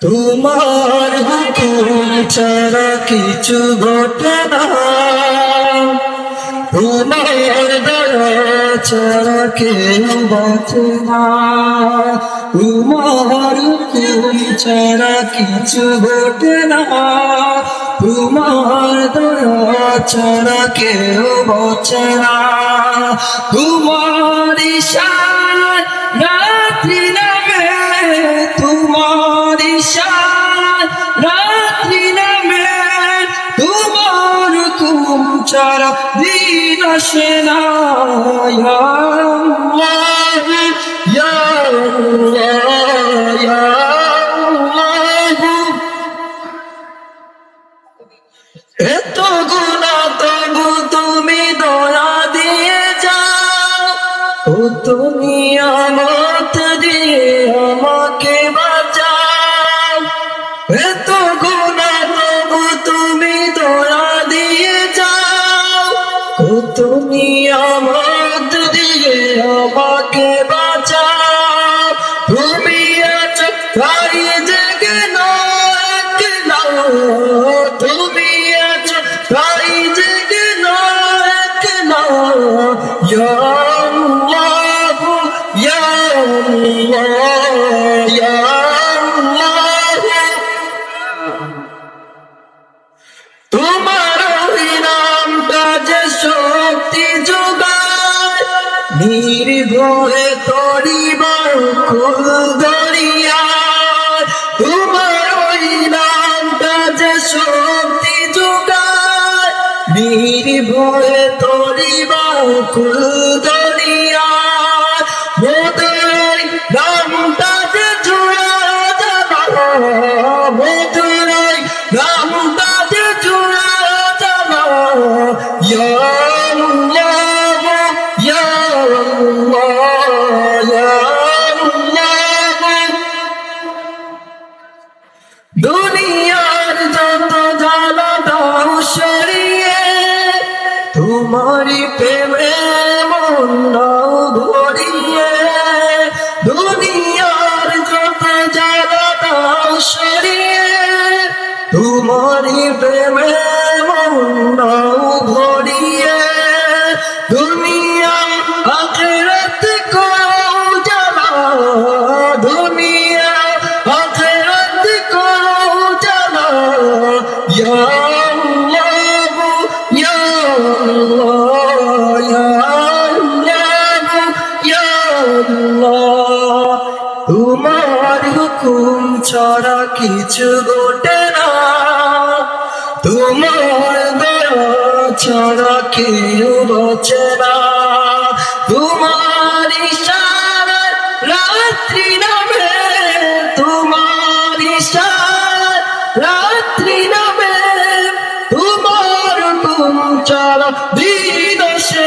তোমার হুকুম ছাড়া কিছু ঘটে না। তোমার দয়া ছাড়া কেউ বাঁচে না। তোমার হুকুম ছাড়া কিছু ঘটে না। তোমার দয়া ছাড়া কেউ বাঁচে না। তোমার ইশারায় হুকুম ছাড়া দিন। এত গুণা তবু তুমি দয়া দিয়ে যাও তুমি আমত দিয়ে আমাকে বাঁচাও। তুমি আছো তাই জেগে নয় না তুমি আছো তাই জেগে নয় না ইয়া আল্লাহ ইয়া ইয়া নির্ভয়ে কুল দরিয়ায় তোমার ওই নামটা যে শক্তি যোগায়, নির্ভয়ে তরিবার কুল দরিয়ায় মধুর নামটা যে জুড়া যাবা মধুর নামটা যে জুড়া ইয়া তোমারই প্রেমে মন ভরিয়ে, দুনিয়ার যত সরিয়ে তোমারই প্রেমে মন ভরিয়ে দুনিয়া আখেরাত কো জ্বালা দুনিয়া আখেরাত কো জ্বালা ইয়া আল্লাহ। তোমার হুকুম ছাড়া কিছু ঘটে না। তোমার দয়া ছাড়া কেউ বাঁচে না। তোমার রাত্রি নামে, তোমার ইশারায় রাত্রি নামে, তোমার হুকুম ছাড়া দিন আসে